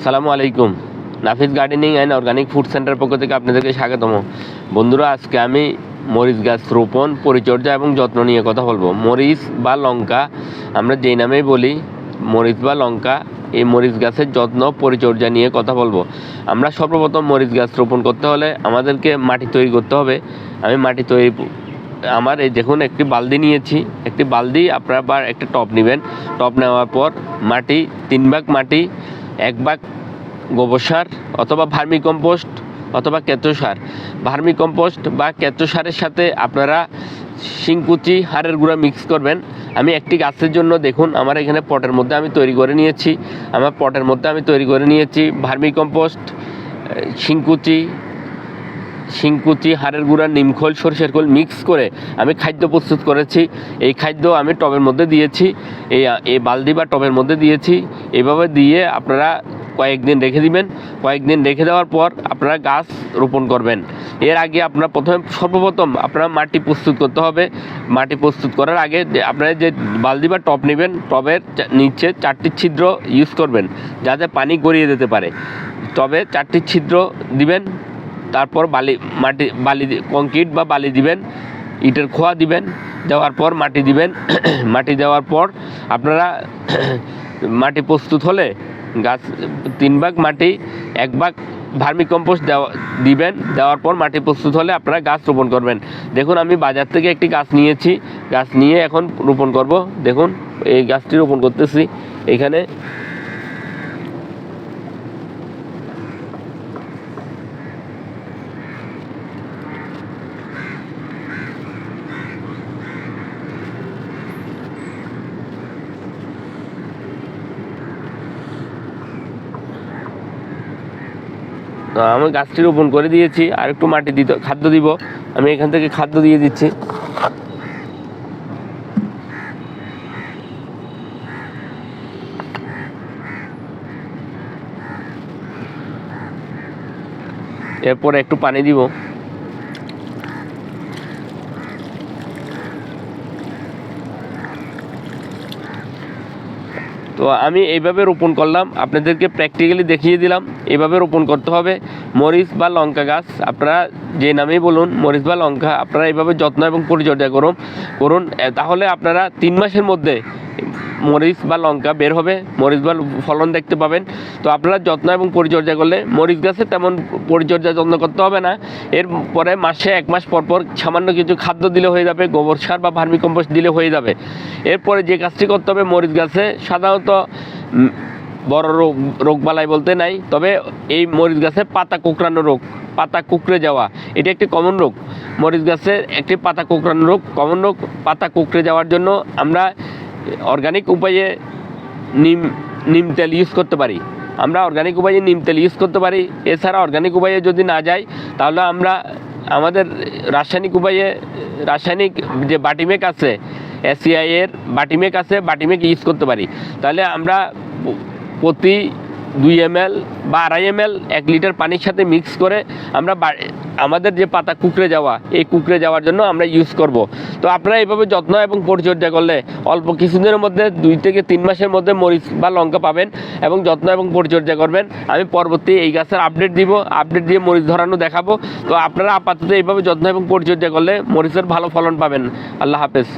আসসালামু আলাইকুম। Nafis gardening and organic food centre পক্ষ থেকে আপনাদেরকে স্বাগতম। বন্ধুরা, আজকে আমি মরিচ গাছ রোপণ, পরিচর্যা এবং যত্ন নিয়ে কথা বলব। মরিচ বা লঙ্কা, আমরা যেই নামেই বলি, মরিচ বা লঙ্কা, এই মরিচ গাছের যত্ন, পরিচর্যা নিয়ে কথা বলব। আমরা সর্বপ্রথম মরিচ গাছ রোপণ করতে হলে আমাদেরকে মাটি তৈরি করতে হবে। আমি মাটি তৈরি, আমার এই দেখুন, একটি বালতি নিয়েছি। একটি বালতি আপনারা বা একটা টপ নেবেন। টপ নেওয়ার পর মাটি, তিন ভাগ মাটি এক ভাগ গোবর সার অথবা ভার্মি কম্পোস্ট অথবা কেঁচো সার। ভার্মি কম্পোস্ট বা কেঁচো সারের সাথে আপনারা শিংকুচি হাড়ের গুঁড়া মিক্স করবেন। আমি একটি গাছের জন্য দেখুন, আমার এখানে পটের মধ্যে আমি তৈরি করে নিয়েছি। আমার পটের মধ্যে আমি তৈরি করে নিয়েছি ভার্মি কম্পোস্ট শিংকুচি শিংকুচি, হাড়ের গুঁড়া, নিমখোল, সরষের খোল মিক্স করে আমি খাদ্য প্রস্তুত করেছি। এই খাদ্য আমি টবের মধ্যে দিয়েছি, এই এই বালতি বা টবের মধ্যে দিয়েছি। এভাবে দিয়ে আপনারা কয়েকদিন রেখে দিবেন। কয়েকদিন রেখে দেওয়ার পর আপনারা গাছ রোপণ করবেন। এর আগে আপনারা প্রথমে সর্বপ্রথম আপনারা মাটি প্রস্তুত করতে হবে। মাটি প্রস্তুত করার আগে আপনারা যে বালতি বা টব নেবেন, টবের নিচে চারটি ছিদ্র ইউজ করবেন, যাতে পানি গড়িয়ে যেতে পারে। তবে চারটি ছিদ্র দিবেন তারপর বালি, মাটি, বালি কংক্রিট বা বালি দিবেন, ইটের খোয়া দিবেন, দেওয়ার পর মাটি দিবেন, মাটি দেওয়ার পর আপনারা মাটি প্রস্তুত হলে গাছ, তিন ভাগ মাটি, এক ভাগ ভার্মি কম্পোস্ট দেওয়া, দিবেন, দেওয়ার পর মাটি প্রস্তুত হলে আপনারা গাছ রোপণ করবেন। দেখুন, আমি বাজার থেকে একটি গাছ নিয়েছি, গাছ নিয়ে এখন রোপণ করব। দেখুন, এই গাছটি রোপণ করতেছি, এখানে আমি গাছটি রোপণ করে দিয়েছি, আর একটু মাটি দিতে খাদ্য দিব। আমি এখান থেকে খাদ্য দিয়ে দিচ্ছি। এরপরে একটু পানি দিব। তো আমি এইভাবে রোপণ করলাম। আপনাদেরকে প্র্যাকটিক্যালি দেখিয়ে দিলাম এভাবে রোপণ করতে হবে। মরিচ বা লঙ্কা গাছ, আপনারা যে নামেই বলুন, মরিচ বা লঙ্কা, আপনারা এইভাবে যত্ন এবং পরিচর্যা করুন। করুন তাহলে আপনারা তিন মাসের মধ্যে মরিচ বা লঙ্কা বের হবে, মরিচ বা ফলন দেখতে পাবেন। তো আপনারা যত্ন এবং পরিচর্যা করলে মরিচ গাছে তেমন পরিচর্যা যত্ন করতে হবে না। এরপরে মাসে এক মাস পর পর সামান্য কিছু খাদ্য দিলে হয়ে যাবে, গোবর সার বা ভার্মি কম্পোস্ট দিলে হয়ে যাবে। এরপরে যে কাজটি করতে হবে মরিচ গাছে, সাধারণত বড় রোগ, রোগবালাই বলতে নাই, তবে এই মরিচ গাছে পাতা কোঁকড়ানো রোগ, পাতা কুকড়ে যাওয়া, এটি একটি কমন রোগ। মরিচ গাছের একটি পাতা কোঁকড়ানো রোগ কমন রোগ, পাতা কুকড়ে যাওয়ার জন্য আমরা অর্গানিক উপায়ে নিম নিম তেল ইউজ করতে পারি। আমরা অর্গানিক উপায়ে নিম তেল ইউজ করতে পারি। এছাড়া অর্গানিক উপায়ে যদি না যাই, তাহলে আমরা আমাদের রাসায়নিক উপায়ে, রাসায়নিক যে বাটিমেক আছে এসিআইয়ের এর বাটিমেক আছে বাটিমেক ইউজ করতে পারি। তাহলে আমরা প্রতি দুই এম বা আড়াই এম এক লিটার পানির সাথে মিক্স করে আমরা আমাদের যে পাতা কুকড়ে যাওয়া, এই কুকড়ে যাওয়ার জন্য আমরা ইউজ করব। তো আপনারা এইভাবে যত্ন এবং পরিচর্যা করলে অল্প কিছুদিনের মধ্যে দুই থেকে তিন মাসের মধ্যে মরিচ বা লঙ্কা পাবেন এবং যত্ন এবং পরিচর্যা করবেন। আমি পরবর্তী এই গাছের আপডেট দিব আপডেট দিয়ে মরিচ ধরানো দেখাবো। তো আপনারা আপাতত এইভাবে যত্ন এবং পরিচর্যা করলে মরিচের ভালো ফলন পাবেন। আল্লাহ হাফেজ।